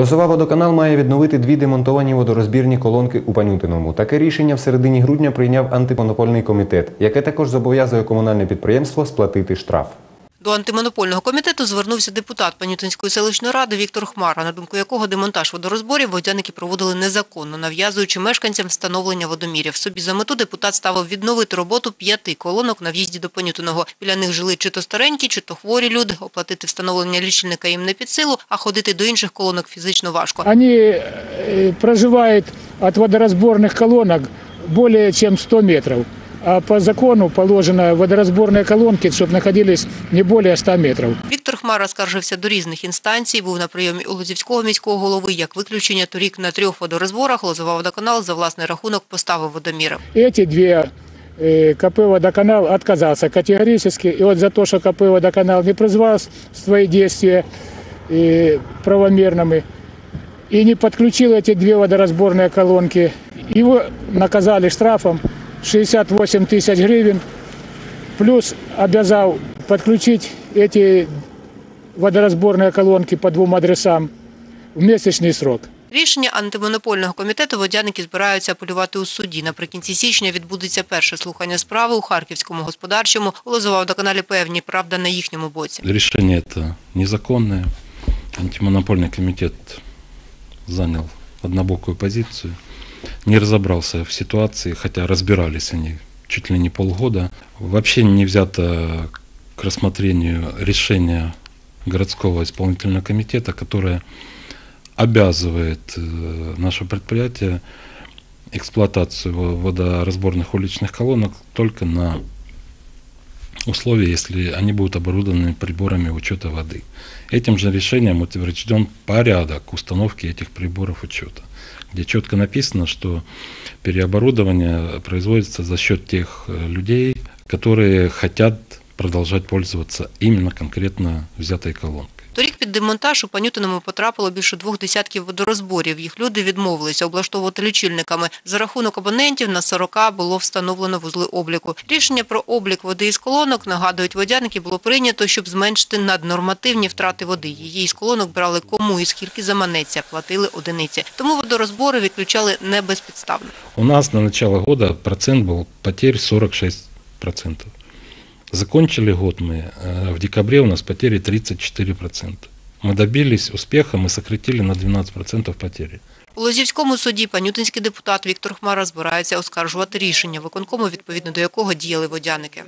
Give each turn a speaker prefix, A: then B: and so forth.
A: Лозова водоканал має відновити дві демонтовані водорозбірні колонки у Панютиному. Таке рішення в середині грудня прийняв антимонопольний комітет, яке також зобов'язує комунальне підприємство сплатити штраф.
B: До антимонопольного комітету звернувся депутат Панютинської селищної ради Віктор Хмара, на думку якого демонтаж водорозборів водяники проводили незаконно, нав'язуючи мешканцям встановлення водомірів. Собі за мету депутат ставив відновити роботу п'яти колонок на в'їзді до Панютиного. Біля них жили чи то старенькі, чи то хворі люди. Оплатити встановлення лічильника їм не під силу, а ходити до інших колонок фізично важко.
C: Они э, проживают от водоразборных колонок более чем 100 метров А по закону положено водоразборные колонки, чтобы находились не более 100 метров.
B: Віктор Хмара скаржився до різних інстанцій, був на прийомі у Лозівського міського голови. Як виключення, торік на трьох водорозборах Лозова водоканал за власний рахунок поставив водоміри.
C: Эти две э, КП «Водоканал» отказался категорически. И вот за то, что КП «Водоканал» не призвал свои действия э, правомерными и не подключил эти две водоразборные колонки, его наказали штрафом 68 тысяч гривен, плюс обязал подключить эти водоразборные колонки по двум адресам в месячный срок.
B: Рішення антимонопольного комітету водяники збираються апелювати у суді. Наприкінці січня відбудеться перше слухання справи у Харківському господарчому. У Лозова водоканалі певні, правда, на їхньому боці.
D: Решение это незаконное. Антимонопольный комитет занял однобокую позицию, Не разобрался в ситуации, хотя разбирались они чуть ли не полгода. Вообще не взято к рассмотрению решение городского исполнительного комитета, которое обязывает э, наше предприятие эксплуатацию во- водоразборных уличных колонок только на условия, если они будут оборудованы приборами учета воды. Этим же решением утвержден порядок установки этих приборов учета, где четко написано, что переоборудование производится за счет тех э, людей, которые хотят продолжать пользоваться именно конкретно взятой колонкой.
B: Торік під демонтаж у Панютиному потрапило більше двох десятків водорозборів. Їх люди відмовилися облаштовувати лічильниками. За рахунок абонентів на 40 було встановлено вузли обліку. Рішення про облік води із колонок, нагадують водяники, було прийнято, щоб зменшити наднормативні втрати води. Її із колонок брали кому і скільки заманеться, платили одиниці. Тому водорозбори відключали не безпідставно.
D: У нас на начало года процент был потерь 46%. Закончили год мы, э, в декабре у нас потери 34%. Мы добились успеха, мы сократили на 12% потери.
B: У Лозівському суді панютинський депутат Віктор Хмара збирається оскаржувати рішення виконкому, відповідно до якого діяли водяники.